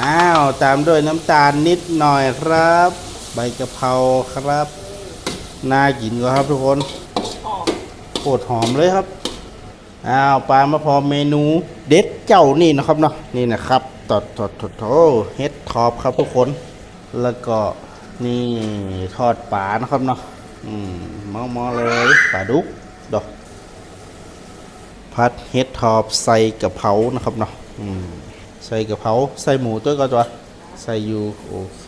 อ้าว ตามด้วยน้ำตาลนิดหน่อยครับ ใบกะเพราครับ น่ากินก็ครับทุกคนโคตรหอมเลยครับ อ้าว ปลามาพอเมนูเด็ดเจ้านี่นะครับเนาะ นี่นะครับตอดตอดตอดโถเฮ็ดทอปครับทุกคน แล้วก็นี่ทอดปลานะครับเนาะ อืมมอมอเลยปลาดุกดอกพัดเฮ็ดทอปใส่กะเพรานะครับเนาะ อืม ใส่กะเพราใส่หมูตัวก็ตัวใส่อยู่โอเค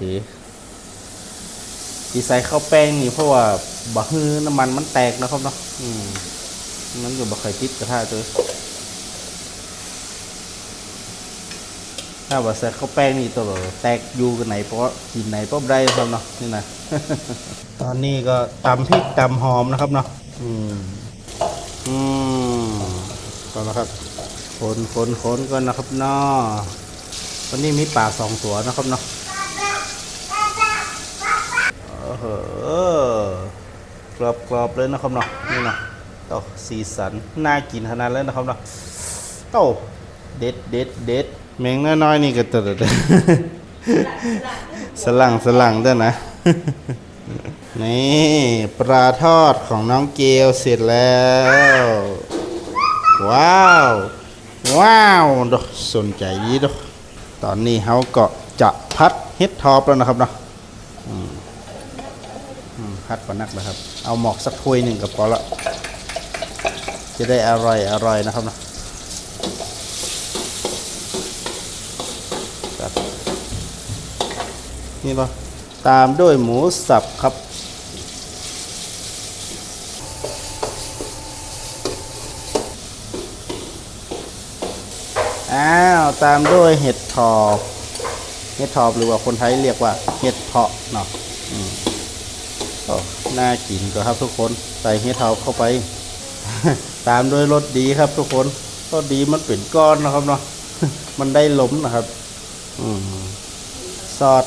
ที่ใส่ข้าวแป้งนี่เพราะว่าบะฮื้อน้ำมันมันแตกนะครับเนาะอืมมันก็บะเคยติดกระทะตัวถ้าว่าใส่ข้าวแป้งนี่ตัวแตกอยู่กันไหนเพราะกินไหนเพราะได้ครับเนาะนี่นะตอนนี้ก็ตำพริกตำหอมนะครับเนาะอืมอืมก็แล้วครับ คนคนคนก่อนนะครับเนาะวันนี้มีป่าสองตัวนะครับเนาะโอ้โหกรอบกรอบเลยนะครับเนาะนี่เนาะโอ้สีสันน่ากินขนาดเลยนะครับเนาะโอ้เด็ดเด็ดเด็ดแมงน้อยๆนี่ก็ตดสลังสลังด้วยนะ นี่ปลาทอดของน้องเกลเสร็จแล้ว ว้าว ว้าวดอกสนใจดีดอกตอนนี้เขาก็จะพัดเฮ็ดทอปแล้วนะครับเนาะพัดปานักนะครับ เอาหมอกสักถ้วยหนึ่งกับพอละจะได้อร่อยอร่อยนะครับเนาะนี่ปะตามด้วยหมูสับครับ อ้าวตามด้วยเห็ดถอบเห็ดถอบหรือว่าคนไทยเรียกว่าเห็ดเพาะเนาะอืมน่ากินก็ครับทุกคนใส่เห็ดถอบเข้าไป ตามด้วยรสดีครับทุกคนรสดีมันเป็นก้อนนะครับเนาะมันได้ล้มนะครับ อืมซอส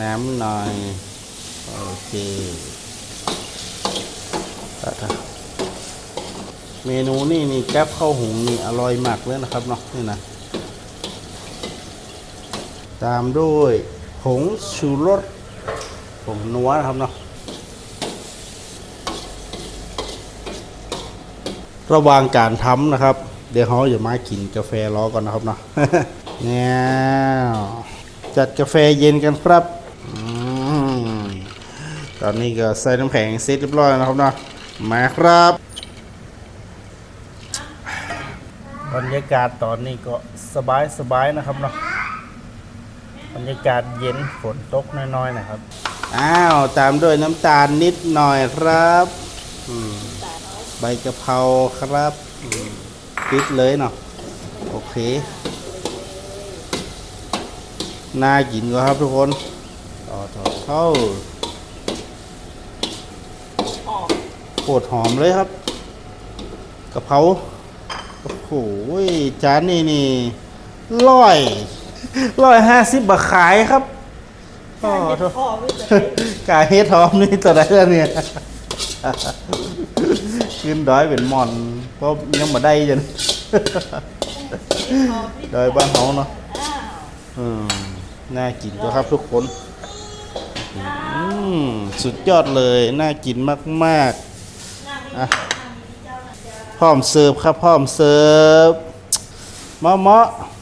น้ำหน่อย โอเค เมนูนี่นี่แก๊บข้าวหุงนี่อร่อยมากเลยนะครับเนาะนี่นะ ตามด้วยผงชูรสผงนัวนะครับเนาะระหว่างการทำนะครับ เดี๋ยวเขาอย่ามากินกาแฟรอก่อนนะครับเนาะเนี่ยจัดกาแฟเย็นกันครับอตอนนี้ก็ใส่น้ำแข็งเสร็จเรียบร้อยนะครับเนาะ มาครับบรรยากาศตอนนี้ก็สบายสบายนะครับเนาะบรรยากาศเย็นฝนตกน้อยๆนะครับ อ้าว ตามด้วยน้ำตาลนิดหน่อยครับอืมใบกะเพราครับอืมปิดเลยเนาะโอเคน่ากินก็ครับทุกคนต่อต่อเข้า โคตรหอมเลยครับกะเพราโอ้โหจานนี่นี่ร้อยร้อยห้าสิบบาทขายครับอ๋อโทษกายเฮ็ดทอมนี่ตัวไหนแล้วเนี่ยขึ้นดอยเป็นหมอนเพราะยังมาได้จนดอยบ้านเฮาเนาะอืมน่ากินก็ครับทุกคนอืมสุดยอดเลย น่ากินมาก ๆ อะพร้อมเสิร์ฟครับพร้อมเสิร์ฟเมาะเมาะ